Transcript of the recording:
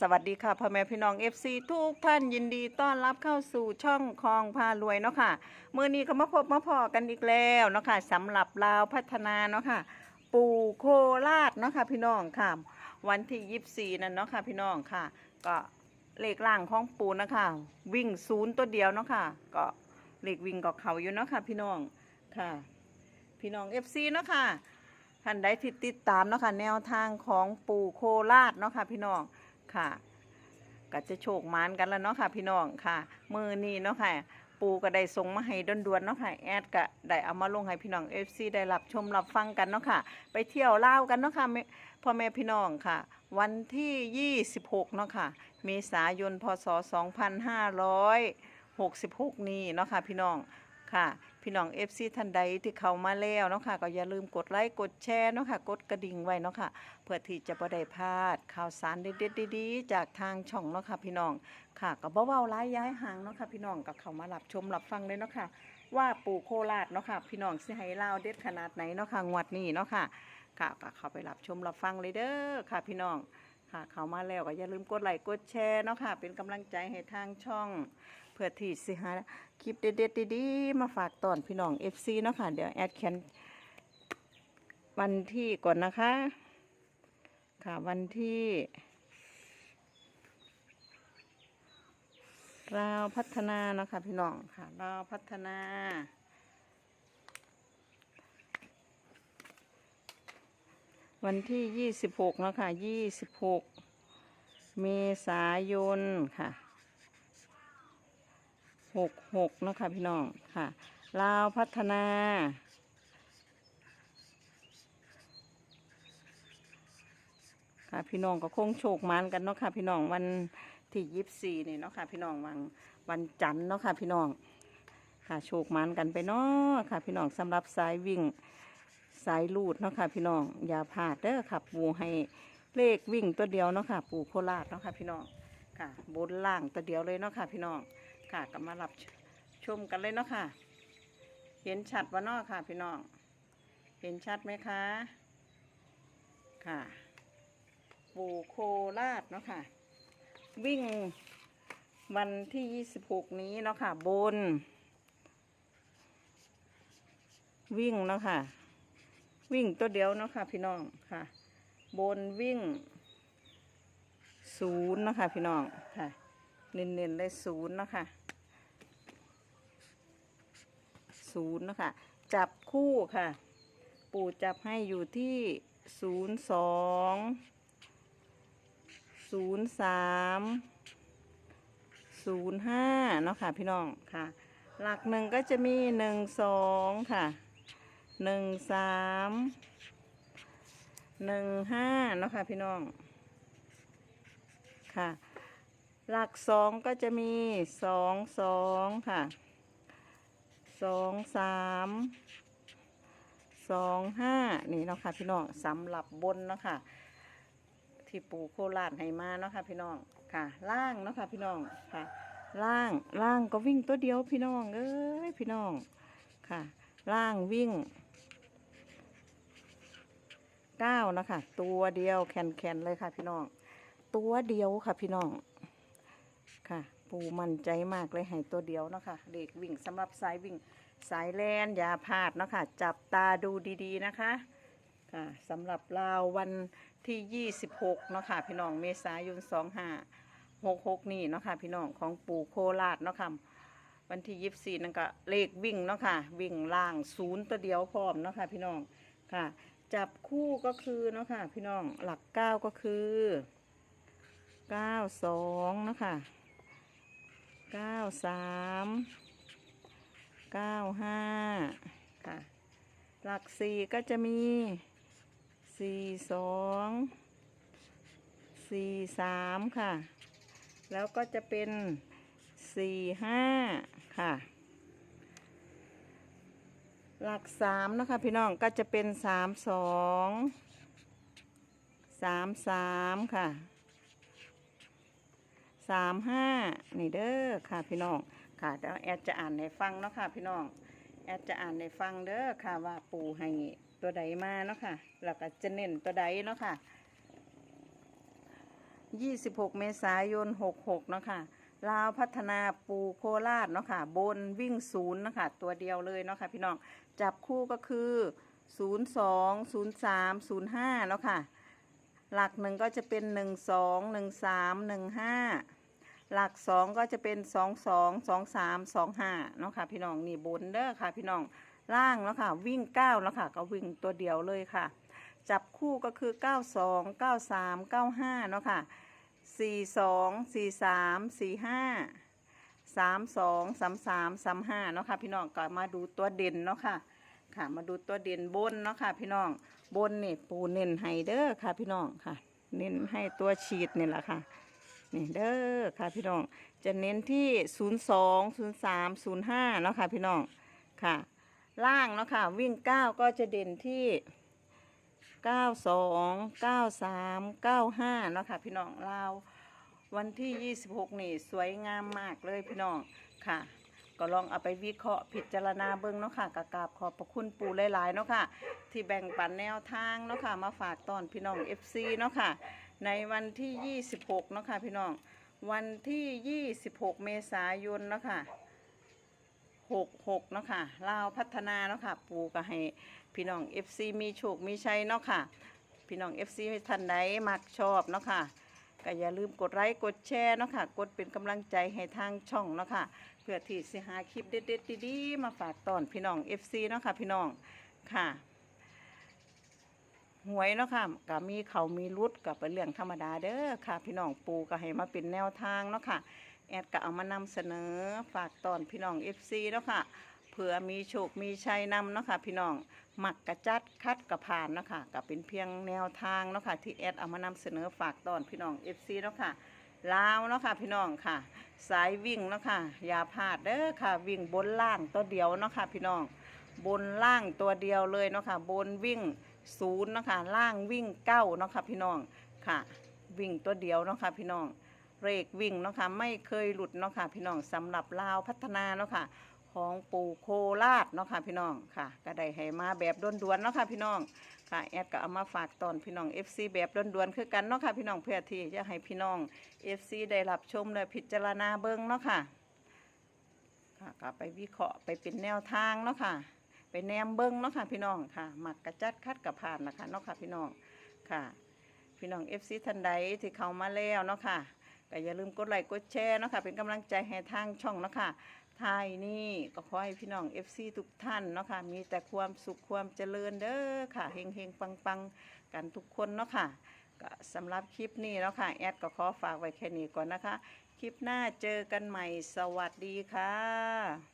สวัสดีค่ะพ่อแม่พี่น้อง FC ทุกท่านยินดีต้อนรับเข้าสู่ช่องคลองพารวยเนาะค่ะมื้อนี้ก็มาพบมาพอกันอีกแล้วเนาะค่ะสำหรับลาวพัฒนาเนาะค่ะปู่โคราชเนาะค่ะพี่น้องค่ะ วันที่ 24 นั่นเนาะค่ะพี่น้องค่ะ ก็เลขล่างของปู่นะคะ วิ่งศูนย์ตัวเดียวเนาะค่ะ ก็เลขวิ่งก็เขาอยู่เนาะค่ะพี่น้องค่ะ พี่น้อง FC เนาะค่ะท่านใดที่ติดตามเนาะค่ะแนวทางของปู่โคราชเนาะค่ะพี่น้อง ค่ะก็จะโชคมานกันแล้วเนาะค่ะ พี่น้องค่ะ มือนี้เนาะค่ะ ปูก็ได้ส่งมาให้ด่วนๆเนาะค่ะแอดก็ได้เอามาลงให้พี่น้องเอฟซีได้รับชมรับฟังกันเนาะค่ะ ไปเที่ยวเล่าวกันเนาะค่ะแม่พ่อแม่พี่น้องค่ะ วันที่ 26เนาะค่ะเมษายนพศ 2566 นี้เนาะค่ะพี่น้องค่ะ พี่น้อง FC ท่านใดที่เข้ามาแล้วเนาะค่ะก็อย่าลืมกดไลค์กดแชร์เนาะค่ะกดกระดิ่งไว้เนาะค่ะเพื่อที่จะบ่ได้พลาดข่าวสารเด็ดๆดีๆจากทางช่องเนาะค่ะพี่น้องค่ะก็บ่เว้าร้ายย้ายห่างเนาะค่ะพี่น้องก็เข้ามารับชมรับฟังเลยเนาะค่ะว่าปู่โคราชเนาะค่ะพี่น้องสิให้เล่าเด็ดขนาดไหนเนาะค่ะงวดนี้เนาะค่ะค่ะก็เข้าไปรับชมรับฟังเลยเด้อค่ะพี่น้องค่ะเข้ามาแล้วก็อย่าลืมกดไลค์กดแชร์เนาะค่ะเป็นกำลังใจให้ทางช่อง เพื่อที่สิหาคลิปเด็ดๆดีๆมาฝากตอนพี่น้อง FC เนาะค่ะ เดี๋ยวแอดเขียนวันที่ก่อนนะคะ ค่ะวันที่ราวพัฒนาเนาะคะพี่น้องค่ะราวพัฒนาวันที่ 26เนาะค่ะ26 เมษายน ค่ะ หกหกเนาะค่ะพี่น้องค่ะลาวพัฒนาค่ะพี่น้องก็คงโชคมันกันเนาะค่ะพี่น้องวันที่ยี่สี่นี่เนาะค่ะพี่น้องวันวันจันทร์เนาะค่ะพี่น้องค่ะโชคมันกันไปเนาะค่ะพี่น้องสำหรับสายวิ่งสายลูดเนาะค่ะพี่น้องอย่าพลาดเด้อค่ะปูให้เลขวิ่งตัวเดียวเนาะค่ะปูโคราชเนาะค่ะพี่น้องค่ะบนล่างตัวเดียวเลยเนาะค่ะพี่น้อง ค่ะก็มารับชมกันเลยเนาะค่ะ เห็นชัดวะเนาะค่ะ พี่น้องเห็นชัดไหมคะ ค่ะ ปูโคราชเนาะค่ะ วิ่งวันที่26นี้เนาะค่ะ บน วิ่งเนาะค่ะ วิ่งตัวเดียวเนาะค่ะ พี่น้องค่ะ บนวิ่งศูนย์เนาะค่ะ พี่น้องค่ะ เน้นๆเลยศูนย์เนาะค่ะศูนย์เนาะค่ะ จับคู่ค่ะ ปู่จับให้อยู่ที่ศูนย์สองศูนย์สามศูนย์ห้าเนาะค่ะพี่น้องค่ะ หลักหนึ่งก็จะมีหนึ่งสองค่ะหนึ่งสามหนึ่งห้าเนาะค่ะพี่น้องค่ะ หลักสองก็จะมีสองสองค่ะสองสามสองห้านี่เนาะค่ะพี่น้องสำหรับบนเนาะค่ะ ที่ปูโคราชให้มาเนาะค่ะพี่น้องค่ะ ล่างเนาะค่ะพี่น้องค่ะ ล่างล่างก็วิ่งตัวเดียวพี่น้องเอ้ยพี่น้องค่ะ ล่างวิ่งเก้านะคะตัวเดียวแขนๆเลยค่ะพี่น้อง ตัวเดียวค่ะพี่น้อง ปูมั่นใจมากเลยให้ตัวเดียวเนาะค่ะเด็กวิ่งสำหรับสายวิ่งสายแลนอย่าพลาดเนาะค่ะจับตาดูดีๆนะคะค่ะสำหรับลาววันที่ 26เนาะค่ะพี่น้องเมษายน2566 นี่เนาะค่ะพี่น้องของปู่โคราชเนาะค่ะวันที่ 24 นั่นก็เลขวิ่งเนาะค่ะวิ่งล่างศูนย์ตัวเดียวพร้อมเนาะค่ะพี่น้องค่ะจับคู่ก็คือเนาะค่ะพี่น้องหลักเก้าก็คือเก้าสองนะคะ เก้าสามเก้าห้าค่ะ หลักสี่ก็จะมีสี่สองสี่สามค่ะ แล้วก็จะเป็นสี่ห้าค่ะ หลักสามนะคะพี่น้องก็จะเป็นสามสองสามสามค่ะ สามห้านี่เด้อค่ะพี่น้องค่ะเดี๋ยวแอดจะอ่านให้ฟังเนาะค่ะพี่น้องแอดจะอ่านให้ฟังเด้อค่ะว่าปูให้ตัวใดมาเนาะค่ะแล้วก็จะเน้นตัวใดเนาะค่ะ26เมษายน66เนาะค่ะลาวพัฒนาปูโคราชเนาะค่ะบนวิ่งศูนย์เนาะค่ะตัวเดียวเลยเนาะค่ะพี่น้องจับคู่ก็คือ02 03 05เนาะค่ะหลักหนึ่งก็จะเป็น12 13 15หนึ่งสามหนึ่งห้า หลักสองก็จะเป็น22 23 25เนาะค่ะพี่น้องนี่บนเด้อค่ะพี่น้องล่างเนาะค่ะวิ่ง9เนาะค่ะก็วิ่งตัวเดียวเลยค่ะ จับคู่ก็คือ92 93 95เนาะค่ะ42 43 45 32 33 35เนาะค่ะพี่น้องก็มาดูตัวเด่นเนาะค่ะค่ะมาดูตัวเด่นบนเนาะค่ะพี่น้องบนนี่ปูเน้นให้เด้อค่ะพี่น้องค่ะ เน้นให้ตัวฉีดนี่แหละค่ะ นี่เด้อค่ะพี่น้อง จะเน้นที่ 02 03 05เนาะค่ะพี่น้องค่ะ ล่างเนาะค่ะ วิ่ง 9 ก็จะเด่นที่ 92 93 95เนาะค่ะพี่น้องลาววันที่ 26 นี่สวยงามมากเลยพี่น้องค่ะก็ลองเอาไปวิเคราะห์พิจารณาเบิ่งเนาะค่ะกกราบขอบพระคุณปู่หลายๆเนาะค่ะ ที่แบ่งปันแนวทางเนาะค่ะ มาฝากตอนพี่น้อง FC เนาะค่ะ ในวันที่ 26เนาะค่ะพี่น้อง วันที่ 26 เมษายนเนาะค่ะ66เนาะค่ะลาวพัฒนาเนาะค่ะ ปูก็ให้พี่น้อง FC มีโชค มีชัยเนาะค่ะ พี่น้อง FC ท่านใดมักชอบเนาะค่ะก็อย่าลืมกดไลค์กดแชร์เนาะค่ะ กดเป็นกำลังใจให้ทางช่องเนาะค่ะ เพื่อที่สิหาคลิปเด็ดๆดีๆมาฝากตอนพี่น้อง FC เนาะค่ะพี่น้องค่ะ หวยเนาะค่ะก็มีเขามีรุดกับเป็นเรื่องธรรมดาเด้อค่ะ พี่น้องปูก็ให้มาเป็นแนวทางเนาะค่ะ แอดก็เอามานำเสนอฝากตอนพี่น้อง FC เนาะค่ะเผื่อมีโชค มีชัยนำเนาะค่ะพี่น้องหมักกระจัดคัดกระผ่านเนาะค่ะก็เป็นเพียงแนวทางเนาะค่ะที่แอดเอามานำเสนอฝากตอนพี่น้อง FC เนาะค่ะลาวเนาะค่ะพี่น้องค่ะ สายวิ่งเนาะค่ะอย่าพลาดเด้อค่ะ วิ่งบนล่างตัวเดียวเนาะค่ะพี่น้อง บนล่างตัวเดียวเลยเนาะค่ะ บนวิ่ง ศูนย์นะคะล่างวิ่งเก้าเนาะค่ะพี่น้องค่ะ วิ่งตัวเดียวเนาะค่ะพี่น้องเรกวิ่งเนาะค่ะไม่เคยหลุดเนาะค่ะพี่น้องสำหรับลาวพัฒนาเนาะค่ะของปู่โคราชเนาะค่ะพี่น้องค่ะก็ได้ให้มาแบบด่วนๆเนาะค่ะพี่น้องค่ะแอดก็เอามาฝากตอนพี่น้อง FC แบบด่วนๆคือกันเนาะค่ะพี่น้องเพื่อที่จะให้พี่น้อง FC ได้รับชมและพิจารณาเบิ่งเนาะค่ะค่ะก็ไปวิเคราะห์ไปเป็นแนวทางเนาะค่ะ ไปแนมเบิ้งเนาะค่ะพี่น้องค่ะหมักกระจัดคัดกระผ่านนะคะเนาะค่ะพี่น้องค่ะ พี่น้อง FC ท่านใดที่เขามาแล้วเนาะค่ะก็อย่าลืมกดไลค์กดแชร์เนาะค่ะเป็นกำลังใจให้ทางช่องเนาะค่ะท้ายนี้ก็ขอให้พี่น้อง FC ทุกท่านเนาะค่ะมีแต่ความสุขความเจริญเด้อค่ะเฮงเฮงปังปังกันทุกคนเนาะค่ะก็สำหรับคลิปนี้เนาะค่ะ แอดก็ขอฝากไว้แค่นี้ก่อนนะคะ คลิปหน้าเจอกันใหม่สวัสดีค่ะ